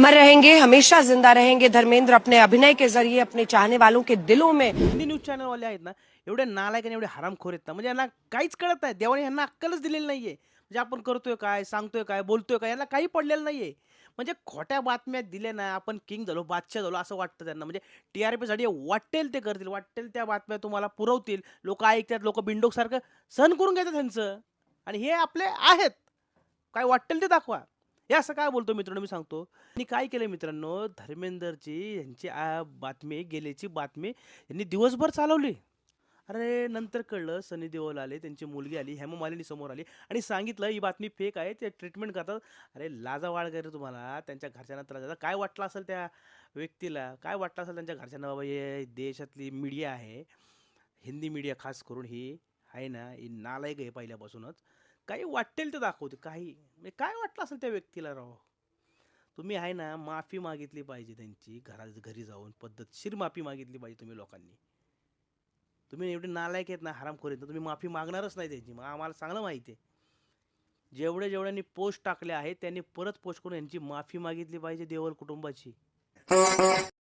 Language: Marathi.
अमर रहेंगे हमेशा जिंदा रहेंगे। धर्मेंद्र अपने अभिनय के जरिए अपने चाहने वालों के दिलों में। हिंदी न्यूज चॅनलवाले आहेत ना एवढे नालायक आणि एवढे हरामखोर आहेत ना म्हणजे यांना काहीच कळत नाही. देवाने यांना अक्कलच दिलेली नाहीये. म्हणजे आपण करतोय काय सांगतोय काय बोलतोय काय यांना काही पडलेलं नाहीये. म्हणजे खोट्या बातम्या दिल्या ना आपण किंग झालो बादशाह झालो असं वाटतं त्यांना. म्हणजे टी आर पीसाठी वाटेल ते करतील वाटेल त्या बातम्या तुम्हाला पुरवतील. लोक ऐकतात लोक बिंडोकसारखं सहन करून घेतात त्यांचं आणि हे आपले आहेत. काय वाटेल ते दाखवा. हे असं काय बोलतो मित्रांनो मी सांगतो? मी काय केलं मित्रांनो? धर्मेंदरची यांची बातमी गेल्याची बातमी यांनी दिवसभर चालवली. अरे नंतर कळलं सनी देओल आले त्यांची मुलगी आली हेमा मालिनी समोर आली आणि सांगितलं ही बातमी फेक आहे ते ट्रीटमेंट करतात. अरे लाजा वाढ करे तुम्हाला त्यांच्या घरच्यांना त्रास झाला. काय वाटलं असेल त्या व्यक्तीला? काय वाटलं असेल त्यांच्या घरच्यांना? बाबा हे देशातली मीडिया आहे. हिंदी मीडिया खास करून ही आहे ना ही नालायक आहे पहिल्यापासूनच. काही वाटेल ते दाखवते काही म्हणजे काय वाटलं असेल त्या व्यक्तीला राव? तुम्ही आहे ना माफी मागितली पाहिजे त्यांची घरात घरी जाऊन पद्धतशीर माफी मागितली पाहिजे तुम्ही लोकांनी. तुम्ही एवढे नालायक आहेत ना हरामखोर आहेत ना तुम्ही माफी मागणारच नाही त्यांची. मग आम्हाला चांगलं माहिती आहे. जेवढे जेवढ्यांनी पोस्ट टाकले आहेत त्यांनी परत पोस्ट करून यांची माफी मागितली पाहिजे देवल कुटुंबाची.